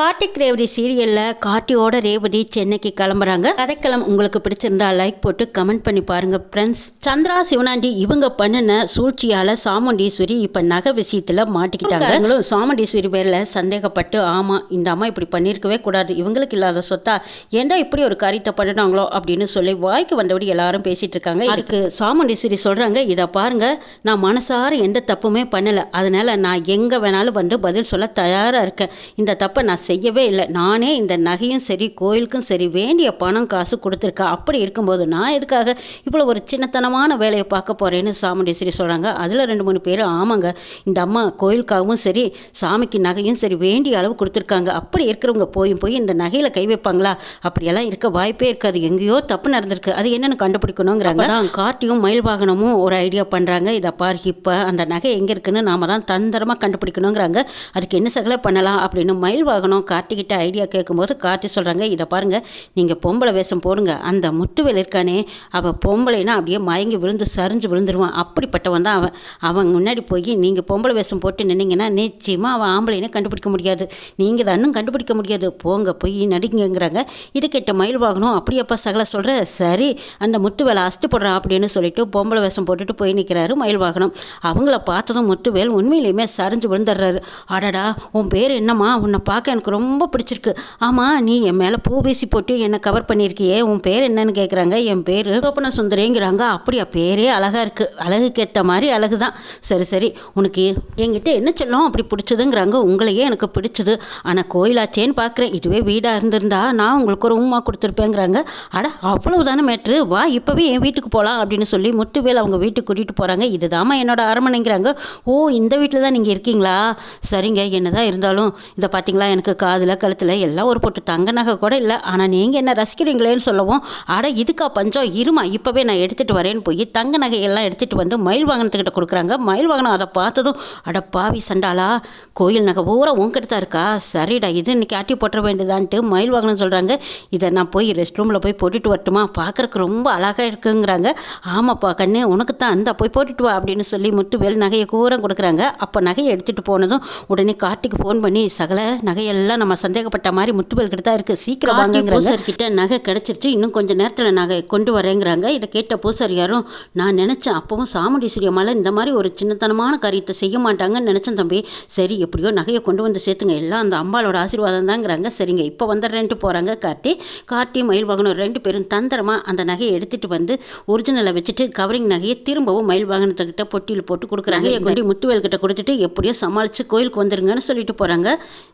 கார்த்திக் ரேவதி சீரியலில் கார்த்தியோட ரேவதி சென்னைக்கு கிளம்புறாங்க. கதைக்களம் உங்களுக்கு பிடிச்சிருந்தா லைக் போட்டு கமெண்ட் பண்ணி பாருங்க ஃப்ரெண்ட்ஸ் சந்திரா சிவனாண்டி இவங்க பண்ணின சூழ்ச்சியால் சாமுண்டீஸ்வரி இப்போ நகை விஷயத்தில் மாட்டிக்கிட்டாங்க. சாமுண்டீஸ்வரி பேரில் சந்தேகப்பட்டு ஆமாம் இந்த அம்மா இப்படி பண்ணியிருக்கவே கூடாது. இவங்களுக்கு இல்லாத சொத்தா? ஏன்டா இப்படி ஒரு காரியத்தை பண்ணினாங்களோ அப்படின்னு சொல்லி வாய்க்கு வந்தபடி எல்லாரும் பேசிட்டு இருக்காங்க. அதுக்கு சாமுண்டீஸ்வரி சொல்கிறாங்க இதை பாருங்க நான் மனசார எந்த தப்புமே பண்ணலை. அதனால நான் எங்கே வேணாலும் வந்து பதில் சொல்ல தயாராக இருக்கேன். இந்த தப்பை நான் செய்யவே இல்லை. நானே இந்த நகையும் சரி கோயிலுக்கும் சரி வேண்டிய பணம் காசு கொடுத்துருக்கேன் அப்படி இருக்கும்போது நான் எதுக்காக இவ்வளோ ஒரு சின்னத்தனமான வேலையை பார்க்க போகிறேன்னு சாமுண்டீஸ்வரி சொல்கிறாங்க அதில் ரெண்டு மூணு பேர் ஆமாங்க இந்த அம்மா கோயிலுக்காகவும் சரி சாமிக்கு நகையும் சரி வேண்டிய அளவு கொடுத்துருக்காங்க. அப்படி இருக்கிறவங்க போயும் போய் இந்த நகையில் கை வைப்பாங்களா? அப்படியெல்லாம் இருக்க வாய்ப்பே இருக்காது. எங்கேயோ தப்பு நடந்திருக்கு. அது என்னென்னு கண்டுபிடிக்கணுங்கிறாங்க. தான் கார்த்தியும் மயில் வாகனமும் ஒரு ஐடியா பண்ணுறாங்க இதை பார் இப்போ அந்த நகை எங்கே இருக்குன்னு நாம தான் தந்திரமாக கண்டுபிடிக்கணுங்கிறாங்க. அதுக்கு என்ன சகல பண்ணலாம்? அப்படின்னு மயில் வாகனம் கார்த்திகிட்ட ஐடியா கேட்கும்போது கார்த்தி சொல்கிறாங்க இதை பாருங்கள் நீங்கள் பொம்பளை வேஷம் போடுங்க. அந்த முட்டுவேல் இருக்கானே அவள் பொம்பளைனா அப்படியே மயங்கி விழுந்து சரிஞ்சு விழுந்துருவான். அப்படிப்பட்டவன் தான் அவன். அவன் முன்னாடி போய் நீங்கள் பொம்பளை வேஷம் போட்டு நின்னீங்கன்னா நிச்சயமாக அவன் ஆம்பளைனே கண்டுபிடிக்க முடியாது. நீங்கள் தான் கண்டுபிடிக்க முடியாது. போங்க போய் நடிங்கங்கிறாங்க. இது கேட்ட மயில் வாகனம் அப்படியப்பா சகல சொல்கிற சரி அந்த முத்துவேலை அஸ்து போடுறான் அப்படின்னு சொல்லிட்டு பொம்பளை வேஷம் போட்டுட்டு போய் நிற்கிறாரு மயில் வாகனம். அவங்கள பார்த்ததும் முத்துவேல் உண்மையிலையுமே சரிஞ்சு விழுந்துடுறாரு. அடடா உன் பேர் என்னம்மா? உன்னை பார்க்க எனக்கு ரொம்ப பிடிச்சிருக்கு. ஆமாம் நீ என் மேலே பூ பேசி போட்டு என்னை கவர் பண்ணியிருக்கியே உன் பேர் என்னன்னு கேட்குறாங்க என் பேர் கோப்பன சுந்தரேங்கிறாங்க அப்படியா பேரே அழகாக இருக்குது அழகுக்கு ஏற்ற மாதிரி அழகு தான் சரி சரி உனக்கு என்கிட்ட என்ன சொல்லும்? அப்படி பிடிச்சதுங்கிறாங்க. உங்களையே எனக்கு பிடிச்சது. ஆனால் கோயிலாச்சேன்னு பார்க்குறேன் இதுவே வீடாக இருந்திருந்தா நான் உங்களுக்கு ஒரு உமா கொடுத்துருப்பேங்கிறாங்க. அட அவ்வளவுதானே மேட்ரு. வா இப்போவே என் வீட்டுக்கு போகலாம் அப்படின்னு சொல்லி முத்துவேல் அவங்க வீட்டுக்கு கூட்டிகிட்டு போகிறாங்க இதுதாம்மா என்னோட அரமனைங்கிறாங்க ஓ இந்த வீட்டில் தான் நீங்கள் இருக்கீங்களா? சரிங்க என்னதான் இருந்தாலும். இதை பார்த்தீங்களா எனக்கு காதில் கழுத்தில் எல்லாம் ஒரு போட்டு. தங்க நகை கூட இல்லை. ஆனால் நீங்கள் என்ன ரசிக்கிறீங்களேன்னு சொல்லவும் அட இதுக்கா பஞ்சம்? இருமா இப்போவே நான் எடுத்துகிட்டு வரேன்னு போய் தங்க நகையெல்லாம் எடுத்துகிட்டு வந்து மயில் வாகனத்துக்கிட்ட கொடுக்குறாங்க. மயில் வாகனம் அதை பார்த்ததும் அட பாவி சண்டாளா கோயில் நகை பூரா உங்ககிட்ட தான் இருக்கா? சரிடா இது இன்னைக்கு ஆட்டி போட்டுற வேண்டியதான்ட்டு மயில் வாகனம் சொல்கிறாங்க இதை நான் போய் ரெஸ்ட் ரூமில் போய் போட்டுட்டு வரட்டுமா? பார்க்குறக்கு ரொம்ப அழகாக இருக்குங்கிறாங்க. ஆமாப்பா கண்ணு உனக்கு தான் அந்த போய் போட்டுட்டு வா அப்படின்னு சொல்லி முத்துவேல் நகையை கூரம் கொடுக்குறாங்க. அப்போ நகையை எடுத்துகிட்டு போனதும் உடனே கார்த்திக்கு ஃபோன் பண்ணி சகல நகையெல்லாம் நம்ம சந்தேகப்பட்ட மாதிரி முத்துவேல் கிட்ட தான் இருக்குது சீக்கிரம் வாங்கங்கிறாங்க. பூசாரிக்கிட்ட நகை கிடச்சிருச்சு. இன்னும் கொஞ்சம் நேரத்தில் நகை கொண்டு வரேங்கிறாங்க. இதை கேட்ட பூசாரியாரும் நான் நினச்சேன் அப்பவும் சாமுண்டீஸ்வரி அம்மாவில் இந்த மாதிரி ஒரு சின்னத்தனமான காரியத்தை செய்ய மாட்டாங்கன்னு நினச்சேன் தம்பி. சரி எப்படியோ நகையை கொண்டு வந்து சேர்த்துங்க. எல்லாம் அந்த அம்பாளோட ஆசீர்வாதம் தாங்கிறாங்க. சரிங்க இப்போ வந்துடுறேன்ட்டு போகிறாங்க கார்த்தி கார்த்தி மயில் வாகனம் ரெண்டு பேரும் தந்திரமாக அந்த நகையை எடுத்துகிட்டு வந்து ஒரிஜினலை வச்சுட்டு கவரிங் நகையை திரும்பவும் மயில் வாகனத்துக்கிட்ட பொட்டியில் போட்டு கொடுக்குறாங்க. கொண்டு முத்துவேல் கிட்ட கொடுத்துட்டு எப்படியோ சமாளித்து கோயிலுக்கு வந்துருங்கன்னு சொல்லிட்டு போகிறாங்க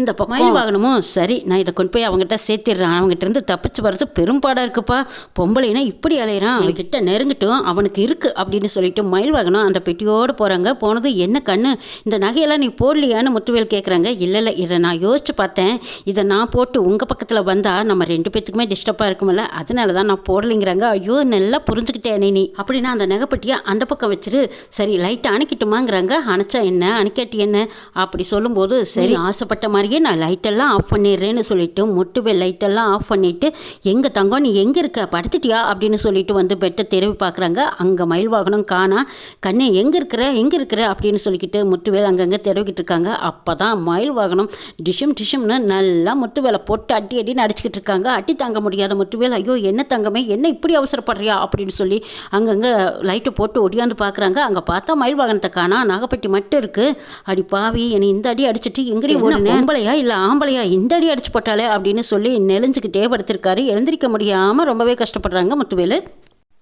இந்த பக்கம் வாகனமும் சரி நான் இதை கொண்டு போய் அவங்ககிட்ட சேர்த்திடுறேன். அவங்ககிட்ட இருந்து தப்பிச்சு வர்றது பெரும்பாடாக இருக்குப்பா. பொம்பளைனா இப்படி அலையிறான். அவன்கிட்ட நெருங்கிட்டும். அவனுக்கு இருக்கு அப்படின்னு சொல்லிட்டு மயில் வாகனம் அந்த பெட்டியோடு போகிறாங்க போனது என்ன கண்ணு? இந்த நகையெல்லாம் நீ போடலையான்னு முத்துவேல் கேட்குறாங்க இல்லை இல்லை இதை நான் யோசிச்சு பார்த்தேன். இதை நான் போட்டு உங்கள் பக்கத்தில் வந்தால் நம்ம ரெண்டு பேத்துக்குமே டிஸ்டர்பாக இருக்குமில்ல அதனால தான் நான் போடலைங்கிறாங்க. ஐயோ நல்லா புரிஞ்சுக்கிட்டேன் நீ அப்படின்னா அந்த நகைப்பட்டியை அந்த பக்கம் வச்சுட்டு சரி லைட்டை அணைக்கிட்டுமாங்கிறாங்க. அணைச்சா என்ன? அணைக்காட்டி என்ன? அப்படி சொல்லும்போது சரி ஆசைப்பட்ட மாதிரியே நான் லைட்டெல்லாம் ஆஃப் பண்ணிடுறேன்னு சொல்லிட்டு முட்டுவே லைட்டெல்லாம் ஆஃப் பண்ணிட்டு எங்க தங்கம் நீ எங்கே இருக்க? படுத்துட்டியா? அப்படின்னு சொல்லிட்டு வந்து பெட்டை திரும்பி பார்க்குறாங்க. அங்கே மயில் வாகனம் காணா கண்ணே எங்கே இருக்கிற? எங்கே இருக்கிற? அப்படின்னு சொல்லிக்கிட்டு முட்டுவேல் அங்கங்கே தெருவிக்கிட்டு இருக்காங்க. அப்போ தான் மயில் வாகனம் டிஷும் டிஷும்னு நல்லா முட்டுவேலை போட்டு அடி அடின்னு அடிச்சுக்கிட்டு இருக்காங்க. அடி தாங்க முடியாத முட்டுவேல் ஐயோ என்ன தங்கமே? என்ன இப்படி அவசரப்படுறியா? அப்படின்னு சொல்லி அங்கங்கே லைட்டு போட்டு ஒடியாந்து பார்க்குறாங்க. அங்கே பார்த்தா மயில் வாகனத்தை காணா. நாகப்பட்டி மட்டும் இருக்குது அடி பாவி என்னை இந்த அடி அடிச்சிட்டு எங்கடி ஒரு பொம்பளையா? இல்லை ஆம்பளையா இந்த அடி அடிச்சு போட்டாலே அப்படின்னு சொல்லி நெளிஞ்சுக்கிட்டே படுத்திருக்காரு. எழுந்திரிக்க முடியாமல் ரொம்பவே கஷ்டப்படுறாங்க முத்துவேலு.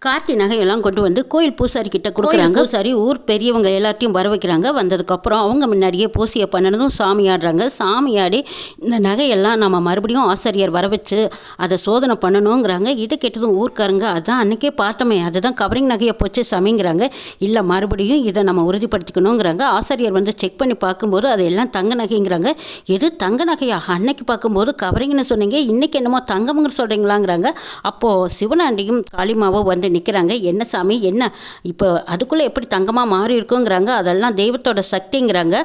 கார்த்தி நகையெல்லாம் கொண்டு வந்து கோயில் பூசாரி கிட்ட கொடுக்குறாங்க. பூசாரி ஊர் பெரியவங்க எல்லாத்தையும் வர வைக்கிறாங்க. வந்ததுக்கப்புறம் அவங்க முன்னாடியே பூசியை பண்ணினதும் சாமி ஆடுறாங்க. சாமி ஆடி இந்த நகையெல்லாம் நம்ம மறுபடியும் ஆசிரியர் வர வச்சு அதை சோதனை பண்ணணுங்கிறாங்க. இதை கேட்டதும் ஊர்க்காரங்க அதான் அன்னைக்கே பார்த்தோமே அதுதான் கவரிங் நகையை போச்சு சமைங்கிறாங்க. இல்லை மறுபடியும் இதை நம்ம உறுதிப்படுத்திக்கணுங்கிறாங்க. ஆசிரியர் வந்து செக் பண்ணி பார்க்கும்போது அது எல்லாம் தங்க நகைங்கிறாங்க. எது தங்க நகையா? அன்னைக்கு பார்க்கும்போது கவரிங்னு சொன்னீங்க. இன்னைக்கு என்னமோ தங்கம்ங்கிற சொல்கிறீங்களாங்கிறாங்க அப்போது சிவனாண்டியும் காளிமாவோ வந்து நிற்கிறாங்க என்ன சாமி? என்ன? இப்போ அதுக்குள்ளே எப்படி தங்கமாக மாறி இருக்குங்கிறாங்க. அதெல்லாம் தெய்வத்தோட சக்திங்கிறாங்க.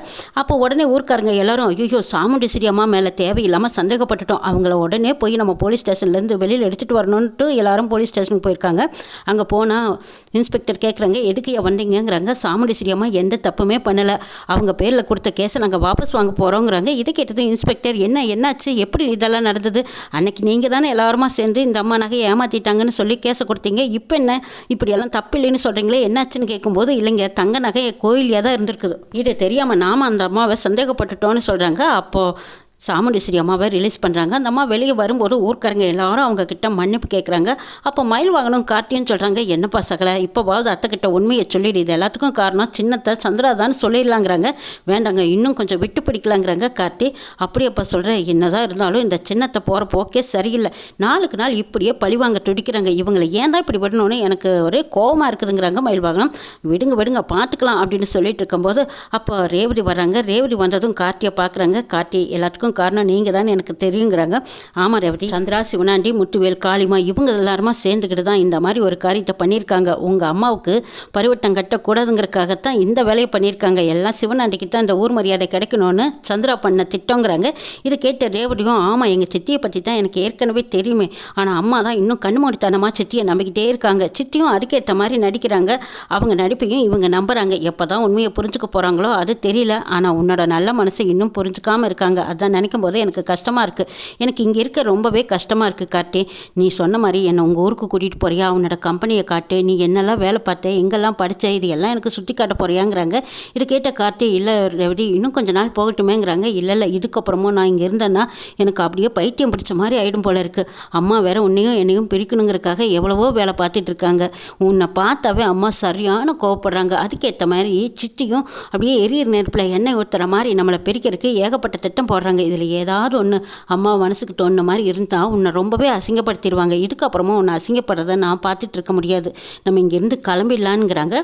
அப்போ உடனே ஊர்க்காரங்க எல்லாரும் ஐயோ சாமுண்டீஸ்வரி அம்மா மேலே தேவையில்லாமல் சந்தேகப்பட்டுட்டோம். அவங்கள உடனே போய் நம்ம போலீஸ் ஸ்டேஷன்லேருந்து வெளியில் எடுத்துகிட்டு வரணுன்ட்டு எல்லாரும் போலீஸ் ஸ்டேஷனுக்கு போயிருக்காங்க. அங்கே போனால் இன்ஸ்பெக்டர் கேட்குறாங்க எதுக்கு வந்தீங்கிறாங்க சாமுண்டி சாமுண்டீஸ்வரி அம்மா எந்த தப்புமே பண்ணலை. அவங்க பேரில் கொடுத்த கேஸை நாங்கள் வாபஸ் வாங்க போகிறோங்கிறாங்க இதை கேட்டது இன்ஸ்பெக்டர் என்ன என்னாச்சு? எப்படி இதெல்லாம் நடந்தது? அன்னைக்கு நீங்கள் தானே எல்லாருமா சேர்ந்து இந்த அம்மா நகையை ஏமாற்றிட்டாங்கன்னு சொல்லி கேஸை கொடுத்தீங்க. இப்போ என்ன? இப்படியெல்லாம் தப்பு இல்லைன்னு சொல்கிறீங்களே என்னாச்சுன்னு கேட்கும்போது இல்லைங்க தங்க நகை கோயிலியாக தான் இருந்திருக்குது. இது தெரியாமல் நாம அந்த அம்மாவை சந்தேகப்பட்டுட்டோன்னு சொல்கிறாங்க அப்போது சாமுண்டீஸ்வரி அம்மாவை ரிலீஸ் பண்ணுறாங்க அந்த அம்மா வெளியே வரும்போது ஊர்க்காரங்க எல்லாரும் அவங்க கிட்ட மன்னிப்பு கேட்குறாங்க அப்போ மயில் வாங்கணும் கார்த்தின்னு சொல்கிறாங்க என்னப்பா சகலை? இப்போவாவது அத்தை கிட்ட உண்மையை சொல்லிடு. இது எல்லாத்துக்கும் காரணம் சின்னத்தை சந்திராதான்னு சொல்லிடலாங்கிறாங்க. வேண்டாங்க இன்னும் கொஞ்சம் விட்டு பிடிக்கலாங்கிறாங்க கார்த்தி. அப்படியப்பா சொல்கிறேன் என்னதான் இருந்தாலும் இந்த சின்னத்தை போகிற போக்கே சரியில்லை. நாளுக்கு நாள் இப்படியே பழிவாங்க துடிக்கிறாங்க. இவங்களை ஏன் தான் இப்படி விடணும்னு எனக்கு ஒரே கோவமாக இருக்குதுங்கிறாங்க மயில் வாகனம். விடுங்க விடுங்க பார்த்துக்கலாம் அப்படின்னு சொல்லிட்டு இருக்கும்போது அப்போ ரேவதி வராங்க ரேவதி வந்ததும் கார்த்தியை பார்க்குறாங்க கார்த்தி எல்லாத்துக்கும் காரணம் நீங்கள் தான் எனக்கு தெரியுங்கிறாங்க. ஆமாம் ரேவதி. சந்திரா சிவனாண்டி முத்துவேல் காளிமா இவங்க எல்லாருமா சேர்ந்துக்கிட்டு தான் இந்த மாதிரி ஒரு காரியத்தை பண்ணியிருக்காங்க. உங்கள் அம்மாவுக்கு பரிவட்டம் கட்டக்கூடாதுங்கிறக்காகத்தான் இந்த வேலையை பண்ணியிருக்காங்க. எல்லாம் சிவனாண்டிக்கு தான் இந்த ஊர் மரியாதை கிடைக்கணும்னு சந்திரா பண்ண திட்டங்கிறாங்க. இது கேட்ட ரேவதியும் ஆமாம் எங்கள் சித்தியை பற்றி தான் எனக்கு ஏற்கனவே தெரியுமே. ஆனால் அம்மா தான் இன்னும் கண்மூடித்தனமாக சித்தியை நம்பிக்கிட்டே இருக்காங்க. சித்தியும் அதுக்கேற்ற மாதிரி நடிக்கிறாங்க. அவங்க நடிப்பையும் இவங்க நம்புறாங்க. எப்போ தான் உண்மையை புரிஞ்சுக்க போகிறாங்களோ அது தெரியல. ஆனால் உன்னோட நல்ல மனசை இன்னும் புரிஞ்சுக்காமல் இருக்காங்க. அதான் நினைக்கும் போது எனக்கு கஷ்டமாக இருக்குது எனக்கு இங்கே இருக்க ரொம்பவே கஷ்டமாக இருக்குது காட்டு நீ சொன்ன மாதிரி என்னை உங்கள் ஊருக்கு கூட்டிகிட்டு போறியா? உன்னோட கம்பெனியை காட்டு. நீ என்னெல்லாம் வேலை பார்த்த? எங்கெல்லாம் படித்த இது எல்லாம் எனக்கு சுற்றி காட்ட போறியாங்கிறாங்க. இது கேட்ட கார்த்தி இல்லை ரெவடி இன்னும் கொஞ்ச நாள் போகட்டுமேங்கிறாங்க. இல்லை இல்லை இதுக்கப்புறமும் நான் இங்கே இருந்தேன்னா எனக்கு அப்படியே பைத்தியம் பிடிச்ச மாதிரி ஆகிடும் போல இருக்குது அம்மா வேற உன்னையும் என்னையும் பிரிக்கணுங்கிறக்காக எவ்வளவோ வேலை பார்த்துட்டு இருக்காங்க. உன்னை பார்த்தாவே அம்மா சரியான கோவப்படுறாங்க. அதுக்கேற்ற மாதிரி சித்தியும் அப்படியே எரியர் நெருப்பில் எண்ணெய் ஊற்றுற மாதிரி நம்மளை பிரிக்கிறதுக்கு ஏகப்பட்ட திட்டம் போடுறாங்க. இதில் ஏதாவது ஒன்று அம்மா மனசுக்கு தோணுன மாதிரி இருந்தால் உன்னை ரொம்பவே அசிங்கப்படுத்திடுவாங்க. இதுக்கப்புறமா உன்னை அசிங்கப்படுறதை நான் பார்த்துட்டு இருக்க முடியாது. நம்ம இங்கேருந்து கிளம்பிடலான்ங்கிறாங்க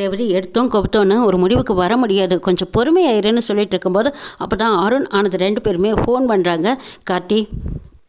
ரேவதி எடுத்தோம் கொபத்தோன்னு ஒரு முடிவுக்கு வர முடியாது. கொஞ்சம் பொறுமையாயிருன்னு சொல்லிட்டு இருக்கும்போது அப்போ தான் அருண் ஆனது ரெண்டு பேருமே ஃபோன் பண்ணுறாங்க கார்த்தி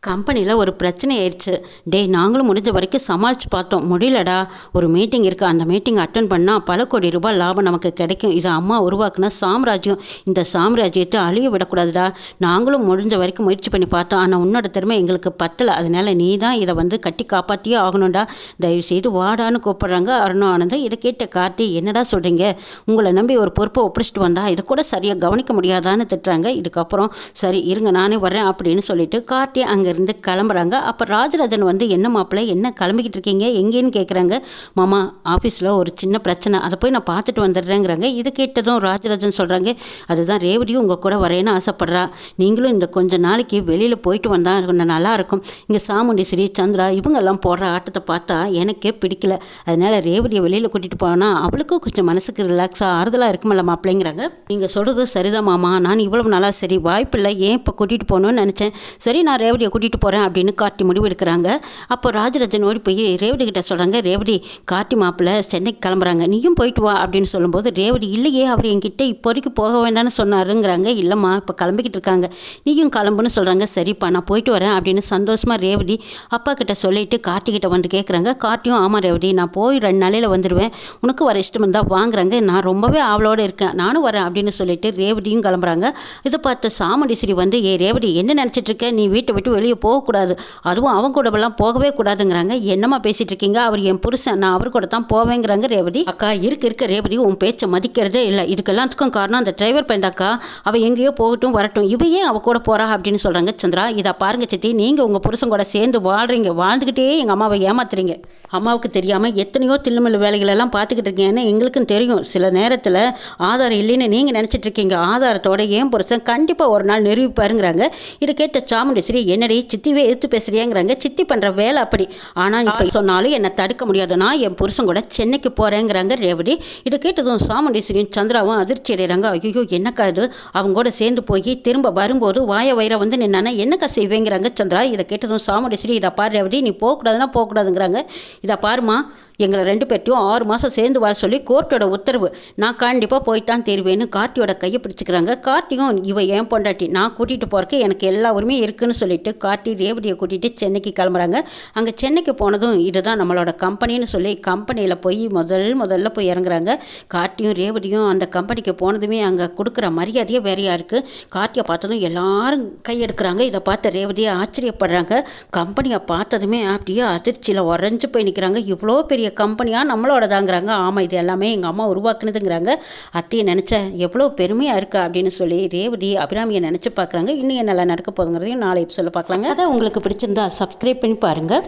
கம்பெனியில் ஒரு பிரச்சனை ஆயிடுச்சு டேய் நாங்களும் முடிஞ்ச வரைக்கும் சமாளித்து பார்த்தோம். முடியலடா. ஒரு மீட்டிங் இருக்குது அந்த மீட்டிங் அட்டன் பண்ணால் பல கோடி ரூபாய் லாபம் நமக்கு கிடைக்கும். இது அம்மா உருவாக்குன சாம்ராஜ்யம். இந்த சாம்ராஜ்யத்தை அழிய விடக்கூடாதுடா. நாங்களும் முடிஞ்ச வரைக்கும் முயற்சி பண்ணி பார்த்தோம். ஆனால் உன்னோட திறமை எங்களுக்கு பத்தலை. அதனால் நீ தான் இதை வந்து கட்டி காப்பாற்றியே ஆகணும்டா. தயவு செய்து வாடான்னு கூப்பிட்றாங்க அருணோ ஆனந்தம் இதை கேட்ட கார்த்தி என்னடா சொல்கிறீங்க உங்களை நம்பி ஒரு பொறுப்பை ஒப்படைச்சிட்டு வந்தால் இதை கூட சரியாக கவனிக்க முடியாதான்னு திட்டுறாங்க. இதுக்கப்புறம் சரி இருங்க நானே வரேன் அப்படின்னு சொல்லிட்டு கார்த்தி அங்கே இருந்து கிளம்புறாங்க. அப்போ ராஜராஜன் வந்து என்ன மாப்பிள்ளை என்ன கிளம்பிக்கிட்டு இருக்கீங்க? எங்கேன்னு கேட்குறாங்க மாமா ஆஃபீஸில் ஒரு சின்ன பிரச்சனை. அதை போய் நான் பார்த்துட்டு வந்துடுறேங்கிறாங்க. இது கேட்டதும் ராஜராஜன் சொல்கிறாங்க அதுதான் ரேவதியும் உங்கள் கூட வரேன்னு ஆசைப்பட்றா. நீங்களும் இந்த கொஞ்ச நாளைக்கு வெளியில் போயிட்டு வந்தால் கொஞ்சம் நல்லாயிருக்கும் இங்கே சாமுண்டீஸ்வரி சந்திரா இவங்கெல்லாம் போடுற ஆட்டத்தை பார்த்தா எனக்கே பிடிக்கல. அதனால் ரேவதியை வெளியில் கூட்டிகிட்டு போனால் அவளுக்கும் கொஞ்சம் மனசுக்கு ரிலாக்ஸாக ஆறுதலாக இருக்குமல்ல மாப்பிள்ளைங்கிறாங்க. நீங்கள் சொல்கிறது சரிதான் மாமா. நான் இவ்வளோ நல்லா சரி வாய்ப்பில்லை. ஏன் இப்போ கூட்டிகிட்டு போகணும்னு நினச்சேன். சரி நான் ரேவதியை கூட்டிகிட்டு போகிறேன் அப்படின்னு கார்த்தி முடிவு எடுக்கிறாங்க. அப்போ ராஜராஜன் ஓடி போய் ரேவதி கிட்ட சொல்கிறாங்க ரேவதி கார்த்தி மாப்பிள்ளை சென்னைக்கு கிளம்புறாங்க. நீயும் போயிட்டு வா அப்படின்னு சொல்லும்போது ரேவதி இல்லையே அவர் என்கிட்ட இப்போதைக்கு போக வேண்டாம்னு சொன்னாருங்கிறாங்க. இல்லைம்மா இப்போ கிளம்பிக்கிட்டு இருக்காங்க. நீயும் கிளம்புன்னு சொல்கிறாங்க சரிப்பா நான் போயிட்டு வரேன் அப்படின்னு சந்தோஷமாக ரேவதி அப்பா கிட்ட சொல்லிட்டு கார்த்தி கிட்ட வந்து கேட்குறாங்க கார்த்தியும் ஆமாம் ரேவதி நான் போய் ரெண்டு நாளையில் வந்துடுவேன் உனக்கு வர இஷ்டம் இருந்தால் வாங்குறாங்க. நான் ரொம்பவே ஆவலோடு இருக்கேன். நானும் வரேன் அப்படின்னு சொல்லிட்டு ரேவதியும் கிளம்புறாங்க. இதை பார்த்து சாமுண்டீஸ்வரி வந்து ஏ ரேவதி என்ன நினச்சிட்டு இருக்க? நீ வீட்டை விட்டு வெளியே போகக்கூடாது. அதுவும் அவன் கூடவெல்லாம் போகவே கூடாதுங்கிறாங்க. என்னம்மா பேசிகிட்டு இருக்கீங்க அவர் என் புருஷன். நான் அவர் கூட தான் போவேங்கிறாங்க ரேவதி. அக்கா இருக்க இருக்க ரேவதி. உன் பேச்சை மதிக்கிறதே இல்லை. இதுக்கெல்லாத்துக்கும் காரணம் அந்த டிரைவர் பையன்டாக்கா அவள் எங்கேயோ போகட்டும் வரட்டும். இவ ஏன் அவ கூட போறா அப்படின்னு சொல்கிறாங்க சந்திரா. இதை பாருங்க சித்தி. நீங்கள் உங்கள் புருஷன் கூட சேர்ந்து வாழ்றீங்க. வாழ்ந்துக்கிட்டே எங்கள் அம்மாவை ஏமாத்துறீங்க. அம்மாவுக்கு தெரியாமல் எத்தனையோ தில்லுமில்லு வேலைகளெல்லாம் பார்த்துக்கிட்டு இருக்கீங்கன்னு எங்களுக்கும் தெரியும். சில நேரத்தில் ஆதாரம் இல்லைன்னு நீங்கள் நினச்சிட்டு இருக்கீங்க. ஆதாரத்தோட ஏன் புருஷன் கண்டிப்பாக ஒரு நாள் நிரூபிப்பாருங்கிறாங்க. இதை கேட்ட சாமுண்டேஸ்வரி என்னடி சித்திவே எதிர்த்து பேசுறியாங்கிறாங்க. சித்தி பண்ணுற வேலை அப்படி. ஆனால் இப்போ சொன்னாலும் என்னை தடுக்க முடியாது. நான் என் புருஷன் கூட சென்னைக்கு போகிறேங்கிறாங்க ரேவடி இதை கேட்டதும் சாமுண்டீஸ்வரியும் சந்திராவும் அதிர்ச்சி அடைகிறாங்க. ஐயோ என்னக்கா இது? அவங்க கூட சேர்ந்து போய் திரும்ப வரும்போது வாய வயிறை வந்து நின்னா என்னக்கா செய்வேங்கிறாங்க சந்திரா. இதை கேட்டதும் சாமுண்டீஸ்வரி இதை பாரு ரேவடி நீ போகக்கூடாதுன்னா போகக்கூடாதுங்கிறாங்க. இதை பாருமா எங்களை ரெண்டு பேர்ட்டையும் ஆறு மாதம் சேர்ந்து வர சொல்லி கோர்ட்டோட உத்தரவு. நான் கண்டிப்பாக போய்த்தான் தீர்வேன்னு கார்த்தியோட கையை பிடிச்சிக்கிறாங்க. கார்த்தியும் இவ ஏன் பொண்டாட்டி நான் கூட்டிகிட்டு போகிறக்கு எனக்கு எல்லா உரிமையும் இருக்குன்னு சொல்லிட்டு கார்த்தி ரேவதியை கூட்டிகிட்டு சென்னைக்கு கிளம்புறாங்க. அங்கே சென்னைக்கு போனதும் இதுதான் நம்மளோட கம்பெனின்னு சொல்லி கம்பெனியில் போய் முதல் முதல்ல போய் இறங்குறாங்க. கார்த்தியும் ரேவதியும் அந்த கம்பெனிக்கு போனதுமே அங்கே கொடுக்குற மரியாதையே வேறையாக இருக்குது கார்த்தியை பார்த்ததும் எல்லாரும் கையெடுக்கிறாங்க. இதை பார்த்த ரேவதியை ஆச்சரியப்படுறாங்க. கம்பெனியை பார்த்ததுமே அப்படியே அதிர்ச்சியில் உறைஞ்சு போய் நிற்கிறாங்க இவ்வளோ பெரிய கம்பெனியாக நம்மளோட தாங்கிறாங்க ஆமாம் இது எல்லாமே எங்கள் அம்மா உருவாக்குனதுங்கிறாங்க. அத்தையை நினச்சேன் எவ்வளோ பெருமையாக இருக்கா அப்படின்னு சொல்லி ரேவதி அபிராமியை நினச்சி பார்க்குறாங்க. இன்னும் என்னெல்லாம் நடக்க போகுதுங்கிறதையும் நாளை சொல்ல பார்க்கலாங்க அதை உங்களுக்கு பிடிச்சிருந்தா சப்ஸ்கிரைப் பண்ணி பாருங்கள்